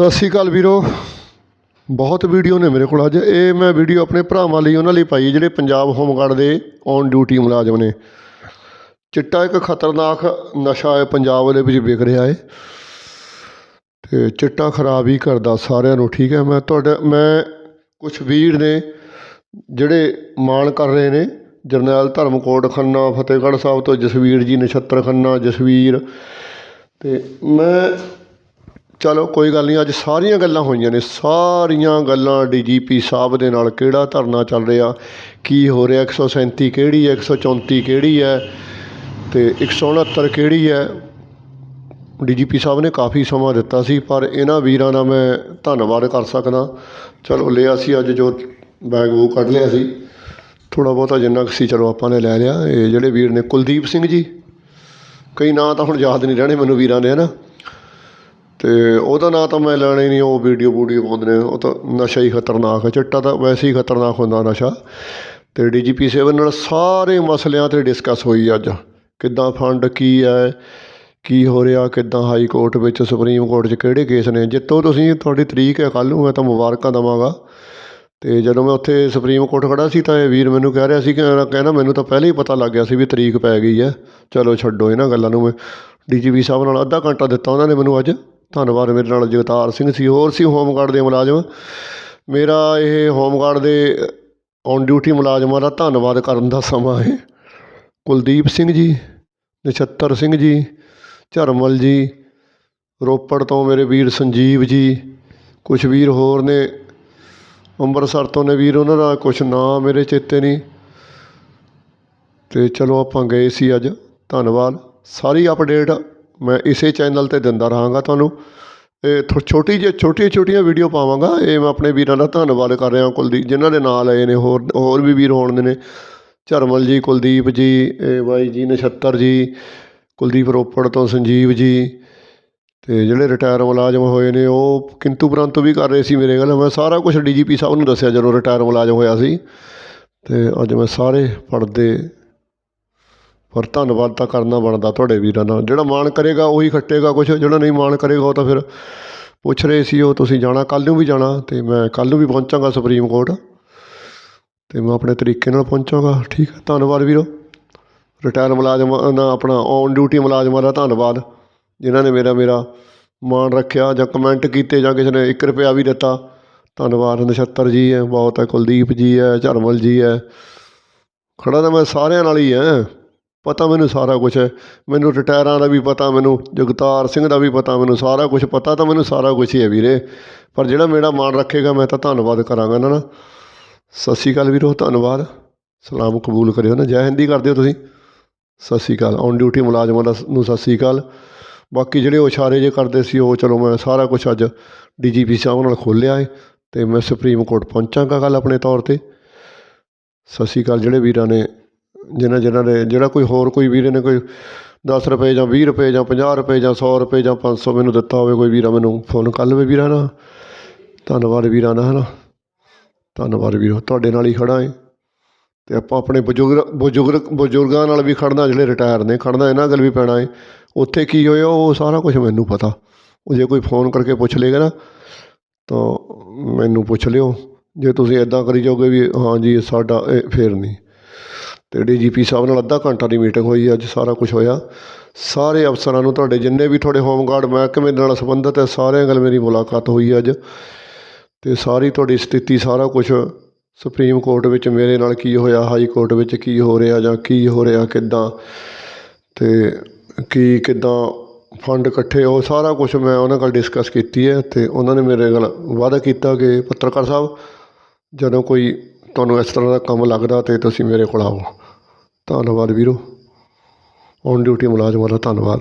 ਸਤਿ ਸ਼੍ਰੀ ਅਕਾਲ ਵੀਰੋ। ਬਹੁਤ ਵੀਡੀਓ ਨੇ ਮੇਰੇ ਕੋਲ ਅੱਜ। ਇਹ ਮੈਂ ਵੀਡੀਓ ਆਪਣੇ ਭਰਾਵਾਂ ਲਈ, ਉਹਨਾਂ ਲਈ ਪਾਈ ਜਿਹੜੇ ਪੰਜਾਬ ਹੋਮਗਾਰਡ ਦੇ ਔਨ ਡਿਊਟੀ ਮੁਲਾਜ਼ਮ ਨੇ। ਚਿੱਟਾ ਇੱਕ ਖਤਰਨਾਕ ਨਸ਼ਾ ਹੈ, ਪੰਜਾਬ ਦੇ ਵਿੱਚ ਵਿਕ ਰਿਹਾ ਹੈ। ਅਤੇ ਚਿੱਟਾ ਖਰਾਬ ਹੀ ਕਰਦਾ ਸਾਰਿਆਂ ਨੂੰ, ਠੀਕ ਹੈ? ਮੈਂ ਤੁਹਾਡਾ, ਮੈਂ ਕੁਛ ਵੀਰ ਨੇ, ਜਿਹੜੇ ਮਾਣ ਕਰ ਰਹੇ ਨੇ, ਜਰਨੈਲ ਧਰਮਕੋਟ ਖੰਨਾ, ਫਤਿਹਗੜ੍ਹ ਸਾਹਿਬ ਤੋਂ ਜਸਵੀਰ ਜੀ, ਨਛੱਤਰ ਖੰਨਾ, ਜਸਵੀਰ। ਅਤੇ ਮੈਂ ਚਲੋ ਕੋਈ ਗੱਲ ਨਹੀਂ, ਅੱਜ ਸਾਰੀਆਂ ਗੱਲਾਂ ਹੋਈਆਂ ਨੇ, ਸਾਰੀਆਂ ਗੱਲਾਂ ਡੀਜੀਪੀ ਸਾਹਿਬ ਦੇ ਨਾਲ ਕਿਹੜਾ ਧਰਨਾ ਚੱਲ ਰਿਹਾ, ਕੀ ਹੋ ਰਿਹਾ 137 ਕਿਹੜੀ ਹੈ 134 ਕਿਹੜੀ ਹੈ ਅਤੇ 169 ਕਿਹੜੀ ਹੈ। ਡੀਜੀਪੀ ਸਾਹਿਬ ਨੇ ਕਾਫੀ ਸਮਾਂ ਦਿੱਤਾ ਸੀ, ਪਰ ਇਹਨਾਂ ਵੀਰਾਂ ਦਾ ਮੈਂ ਧੰਨਵਾਦ ਕਰ ਸਕਦਾ। ਚਲੋ ਲਿਆ ਸੀ ਅੱਜ ਜੋ ਬੈਗ ਉਹ ਕੱਢ ਲਿਆ ਸੀ, ਥੋੜ੍ਹਾ ਬਹੁਤਾ ਜਿੰਨਾ ਕੁ ਸੀ, ਚਲੋ ਆਪਾਂ ਨੇ ਲੈ ਲਿਆ। ਇਹ ਜਿਹੜੇ ਵੀਰ ਨੇ ਕੁਲਦੀਪ ਸਿੰਘ ਜੀ, ਕਈ ਨਾਂ ਤਾਂ ਹੁਣ ਯਾਦ ਨਹੀਂ ਰਹਿਣੇ ਮੈਨੂੰ ਵੀਰਾਂ ਦੇ ਹੈ ਨਾ ਅਤੇ ਉਹਦਾ ਨਾਂ ਤਾਂ ਮੈਂ ਲੈਣਾ ਹੀ ਨਹੀਂ, ਉਹ ਵੀਡੀਓ ਵੂਡੀਓ ਪਾਉਂਦੇ ਨੇ, ਉਹ ਤਾਂ ਨਸ਼ਾ ਹੀ ਖਤਰਨਾਕ ਹੈ, ਚਿੱਟਾ ਤਾਂ ਵੈਸੇ ਹੀ ਖਤਰਨਾਕ ਹੁੰਦਾ ਨਸ਼ਾ। ਅਤੇ ਡੀ ਜੀ ਪੀ ਸਾਹਿਬ ਨਾਲ ਸਾਰੇ ਮਸਲਿਆਂ 'ਤੇ ਡਿਸਕਸ ਹੋਈ ਅੱਜ, ਕਿੱਦਾਂ ਫੰਡ ਕੀ ਹੈ, ਕੀ ਹੋ ਰਿਹਾ, ਕਿੱਦਾਂ ਹਾਈ ਕੋਰਟ ਵਿੱਚ ਸੁਪਰੀਮ ਕੋਰਟ 'ਚ ਕਿਹੜੇ ਕੇਸ ਨੇ, ਜਿੱਤੋਂ ਤੁਸੀਂ, ਤੁਹਾਡੀ ਤਰੀਕ ਹੈ, ਕੱਲ੍ਹ ਨੂੰ ਮੈਂ ਤਾਂ ਮੁਬਾਰਕਾਂ ਦੇਵਾਂਗਾ। ਅਤੇ ਜਦੋਂ ਮੈਂ ਉੱਥੇ ਸੁਪਰੀਮ ਕੋਰਟ ਖੜਾ ਸੀ ਤਾਂ ਇਹ ਵੀਰ ਮੈਨੂੰ ਕਹਿ ਰਿਹਾ ਸੀ ਕਿ ਕਹਿੰਦਾ ਮੈਨੂੰ ਤਾਂ ਪਹਿਲਾਂ ਹੀ ਪਤਾ ਲੱਗ ਗਿਆ ਸੀ ਵੀ ਤਰੀਕ ਪੈ ਗਈ ਹੈ। ਚਲੋ ਛੱਡੋ ਇਹਨਾਂ ਗੱਲਾਂ ਨੂੰ ਮੈਂ ਡੀਜੀਪੀ ਸਾਹਿਬ ਨਾਲ ਅੱਧਾ ਘੰਟਾ ਦਿੱਤਾ ਉਹਨਾਂ ਨੇ ਮੈਨੂੰ ਅੱਜ। ਧੰਨਵਾਦ ਮੇਰੇ ਨਾਲ ਜਗਤਾਰ ਸਿੰਘ ਸੀ, ਹੋਰ ਸੀ ਹੋਮਗਾਰਡ ਦੇ ਮੁਲਾਜ਼ਮ? ਮੇਰਾ ਇਹ ਹੋਮਗਾਰਡ ਦੇ ਔਨ ਡਿਊਟੀ ਮੁਲਾਜ਼ਮਾਂ ਦਾ ਧੰਨਵਾਦ ਕਰਨ ਦਾ ਸਮਾਂ ਹੈ। ਕੁਲਦੀਪ ਸਿੰਘ ਜੀ, ਨਛੱਤਰ ਸਿੰਘ ਜੀ, ਝਰਮਲ ਜੀ, ਰੋਪੜ ਤੋਂ ਮੇਰੇ ਵੀਰ ਸੰਜੀਵ ਜੀ, ਕੁਛ ਵੀਰ ਹੋਰ ਨੇ, ਅੰਮ੍ਰਿਤਸਰ ਤੋਂ ਨੇ ਵੀਰ, ਉਹਨਾਂ ਦਾ ਕੁਛ ਨਾਂ ਮੇਰੇ ਚੇਤੇ ਨਹੀਂ। ਅਤੇ ਚਲੋ ਆਪਾਂ ਗਏ ਸੀ ਅੱਜ, ਧੰਨਵਾਦ। ਸਾਰੀ ਅਪਡੇਟ ਮੈਂ ਇਸੇ ਚੈਨਲ 'ਤੇ ਦਿੰਦਾ ਰਹਾਂਗਾ ਤੁਹਾਨੂੰ। ਇਹ ਥੋ ਛੋਟੀ ਜਿਹੀ ਛੋਟੀਆਂ ਛੋਟੀਆਂ ਵੀਡੀਓ ਪਾਵਾਂਗਾ। ਇਹ ਮੈਂ ਆਪਣੇ ਵੀਰਾਂ ਦਾ ਧੰਨਵਾਦ ਕਰ ਰਿਹਾ ਕੁਲਦੀਪ, ਜਿਨ੍ਹਾਂ ਦੇ ਨਾਲ ਆਏ ਨੇ, ਹੋਰ ਹੋਰ ਵੀ ਵੀਰ ਹੋਣ ਦੇ ਨੇ। ਝਰਮਲ ਜੀ, ਕੁਲਦੀਪ ਜੀ ਬਾਈ ਜੀ, ਨਛੱਤਰ ਜੀ, ਕੁਲਦੀਪ ਰੋਪੜ ਤੋਂ ਸੰਜੀਵ ਜੀ ਅਤੇ ਜਿਹੜੇ ਰਿਟਾਇਰ ਮੁਲਾਜ਼ਮ ਹੋਏ ਨੇ, ਉਹ ਕਿੰਤੂ ਪ੍ਰੰਤੂ ਵੀ ਕਰ ਰਹੇ ਸੀ ਮੇਰੇ ਗੱਲ ਮੈਂ ਸਾਰਾ ਕੁਛ ਡੀਜੀਪੀ ਸਾਹਿਬ ਨੂੰ ਦੱਸਿਆ ਜਦੋਂ ਰਿਟਾਇਰ ਮੁਲਾਜ਼ਮ ਹੋਇਆ ਸੀ। ਅਤੇ ਅੱਜ ਮੈਂ ਸਾਰੇ ਪੜ੍ਹਦੇ ਪਰ ਧੰਨਵਾਦ ਤਾਂ ਕਰਨਾ ਬਣਦਾ ਤੁਹਾਡੇ ਵੀਰਾਂ ਦਾ ਜਿਹੜਾ ਮਾਣ ਕਰੇਗਾ ਉਹੀ ਖੱਟੇਗਾ ਕੁਛ, ਜਿਹੜਾ ਨਹੀਂ ਮਾਣ ਕਰੇਗਾ ਉਹ ਤਾਂ ਫਿਰ ਪੁੱਛ ਰਹੇ ਸੀ ਉਹ, ਤੁਸੀਂ ਜਾਣਾ, ਕੱਲ੍ਹ ਨੂੰ ਵੀ ਜਾਣਾ ਅਤੇ ਮੈਂ ਕੱਲ੍ਹ ਨੂੰ ਵੀ ਪਹੁੰਚਾਂਗਾ ਸੁਪਰੀਮ ਕੋਰਟ ਅਤੇ ਮੈਂ ਆਪਣੇ ਤਰੀਕੇ ਨਾਲ ਪਹੁੰਚਾਂਗਾ, ਠੀਕ ਹੈ, ਧੰਨਵਾਦ ਵੀਰੋ। ਰਿਟਾਇਰ ਮੁਲਾਜ਼ਮਾਂ ਦਾ ਆਪਣਾ ਔਨ ਡਿਊਟੀ ਮੁਲਾਜ਼ਮਾਂ ਦਾ ਧੰਨਵਾਦ, ਜਿਨ੍ਹਾਂ ਨੇ ਮੇਰਾ ਮੇਰਾ ਮਾਣ ਰੱਖਿਆ ਜਾਂ ਕਮੈਂਟ ਕੀਤੇ ਜਾਂ ਕਿਸੇ ਨੇ ਇੱਕ ਰੁਪਇਆ ਵੀ ਦਿੱਤਾ। ਧੰਨਵਾਦ, ਨਛੱਤਰ ਜੀ ਹੈ, ਬਹੁਤ ਹੈ, ਕੁਲਦੀਪ ਜੀ ਹੈ, ਝਰਮਲ ਜੀ ਹੈ। ਖੜਾ ਤਾਂ ਮੈਂ ਸਾਰਿਆਂ ਨਾਲ ਹੀ ਹੈ। ਪਤਾ ਮੈਨੂੰ ਸਾਰਾ ਕੁਛ ਹੈ। ਮੈਨੂੰ ਰਿਟਾਇਰਾਂ ਦਾ ਵੀ ਪਤਾ, ਮੈਨੂੰ ਜਗਤਾਰ ਸਿੰਘ ਦਾ ਵੀ ਪਤਾ, ਮੈਨੂੰ ਸਾਰਾ ਕੁਛ ਪਤਾ ਤਾਂ ਮੈਨੂੰ ਸਾਰਾ ਕੁਛ ਹੀ ਹੈ ਵੀਰੇ। ਪਰ ਜਿਹੜਾ ਮੇਰਾ ਮਾਣ ਰੱਖੇਗਾ, ਮੈਂ ਤਾਂ ਧੰਨਵਾਦ ਕਰਾਂਗਾ ਇਹਨਾਂ ਦਾ ਸਤਿ ਸ਼੍ਰੀ ਅਕਾਲ ਵੀਰੋ, ਧੰਨਵਾਦ। ਸਲਾਮ ਕਬੂਲ ਕਰਿਓ ਨਾ। ਜੈ ਹਿੰਦੀ ਕਰਦੇ ਹੋ ਤੁਸੀਂ? ਸਤਿ ਸ਼੍ਰੀ ਅਕਾਲ। ਔਨ ਡਿਊਟੀ ਮੁਲਾਜ਼ਮਾਂ ਦਾ ਨੂੰ ਸਤਿ ਸ਼੍ਰੀ ਅਕਾਲ। ਬਾਕੀ ਜਿਹੜੇ ਉਹ ਇਸ਼ਾਰੇ ਜੇ ਕਰਦੇ ਸੀ, ਉਹ ਚਲੋ ਮੈਂ ਸਾਰਾ ਕੁਛ ਅੱਜ ਡੀਜੀਪੀ ਸਾਹਿਬ ਨਾਲ ਖੋਲ੍ਹਿਆ ਹੈ ਅਤੇ ਮੈਂ ਸੁਪਰੀਮ ਕੋਰਟ ਪਹੁੰਚਾਂਗਾ ਕੱਲ੍ਹ ਆਪਣੇ ਤੌਰ 'ਤੇ। ਸਤਿ ਸ਼੍ਰੀ ਅਕਾਲ। ਜਿਹੜੇ ਵੀਰਾਂ ਨੇ ਜਿਨ੍ਹਾਂ ਜਿਨ੍ਹਾਂ ਨੇ, ਜਿਹੜਾ ਕੋਈ ਹੋਰ ਕੋਈ ਵੀਰ ਨੇ ਕੋਈ ਦਸ ਰੁਪਏ ਜਾਂ ਵੀਹ ਰੁਪਏ ਜਾਂ ਪੰਜਾਹ ਰੁਪਏ ਜਾਂ ਸੌ ਰੁਪਏ ਜਾਂ ਪੰਜ ਸੌ ਮੈਨੂੰ ਦਿੱਤਾ ਹੋਵੇ, ਕੋਈ ਵੀਰਾ ਮੈਨੂੰ ਫੋਨ ਕਰ ਲਵੇ ਵੀਰਾਂ ਦਾ ਧੰਨਵਾਦ ਵੀਰਾਂ ਦਾ ਹੈ ਨਾ ਧੰਨਵਾਦ ਵੀਰੋ, ਤੁਹਾਡੇ ਨਾਲ ਹੀ ਖੜ੍ਹਾ ਹੈ ਅਤੇ ਆਪਾਂ ਆਪਣੇ ਬਜ਼ੁਰਗ ਬਜ਼ੁਰਗ, ਬਜ਼ੁਰਗਾਂ ਨਾਲ ਵੀ ਖੜ੍ਹਨਾ, ਜਿਹੜੇ ਰਿਟਾਇਰ ਨੇ, ਖੜ੍ਹਨਾ, ਇਹਨਾਂ ਗੱਲ ਵੀ ਪੈਣਾ ਹੈ ਉੱਥੇ ਕੀ ਹੋਇਆ, ਉਹ ਸਾਰਾ ਕੁਝ ਮੈਨੂੰ ਪਤਾ। ਉਹ ਜੇ ਕੋਈ ਫੋਨ ਕਰਕੇ ਪੁੱਛ ਲੇਗਾ ਨਾ, ਤਾਂ ਮੈਨੂੰ ਪੁੱਛ ਲਿਓ। ਜੇ ਤੁਸੀਂ ਇੱਦਾਂ ਕਰੀ ਜਾਓਗੇ ਵੀ ਹਾਂਜੀ ਸਾਡਾ ਇਹ ਫੇਰ ਨਹੀਂ। ਅਤੇ ਡੀ ਜੀ ਪੀ ਸਾਹਿਬ ਨਾਲ ਅੱਧਾ ਘੰਟਾ ਦੀ ਮੀਟਿੰਗ ਹੋਈ, ਅੱਜ ਸਾਰਾ ਕੁਛ ਹੋਇਆ। ਸਾਰੇ ਅਫਸਰਾਂ ਨੂੰ ਤੁਹਾਡੇ ਜਿੰਨੇ ਵੀ ਤੁਹਾਡੇ ਹੋਮਗਾਰਡ ਮਹਿਕਮੇ ਨਾਲ ਸੰਬੰਧਿਤ ਹੈ, ਸਾਰਿਆਂ ਨਾਲ ਮੇਰੀ ਮੁਲਾਕਾਤ ਹੋਈ ਅੱਜ। ਅਤੇ ਸਾਰੀ ਤੁਹਾਡੀ ਸਥਿਤੀ, ਸਾਰਾ ਕੁਛ ਸੁਪਰੀਮ ਕੋਰਟ ਵਿੱਚ ਮੇਰੇ ਨਾਲ ਕੀ ਹੋਇਆ ਹਾਈ ਕੋਰਟ ਵਿੱਚ ਕੀ ਹੋ ਰਿਹਾ ਜਾਂ ਕੀ ਹੋ ਰਿਹਾ, ਕਿੱਦਾਂ ਅਤੇ ਕੀ ਕਿੱਦਾਂ ਫੰਡ ਇਕੱਠੇ, ਉਹ ਸਾਰਾ ਕੁਝ ਮੈਂ ਉਹਨਾਂ ਨਾਲ ਡਿਸਕਸ ਕੀਤੀ ਹੈ ਅਤੇ ਉਹਨਾਂ ਨੇ ਮੇਰੇ ਨਾਲ ਵਾਅਦਾ ਕੀਤਾ ਕਿ ਪੱਤਰਕਾਰ ਸਾਹਿਬ, ਜਦੋਂ ਕੋਈ ਤੁਹਾਨੂੰ ਇਸ ਤਰ੍ਹਾਂ ਦਾ ਕੰਮ ਲੱਗਦਾ ਤਾਂ ਤੁਸੀਂ ਮੇਰੇ ਕੋਲ ਆਓ। ਧੰਨਵਾਦ ਵੀਰੋ। ਔਨ ਡਿਊਟੀ ਮੁਲਾਜ਼ਮਾਂ ਦਾ ਧੰਨਵਾਦ।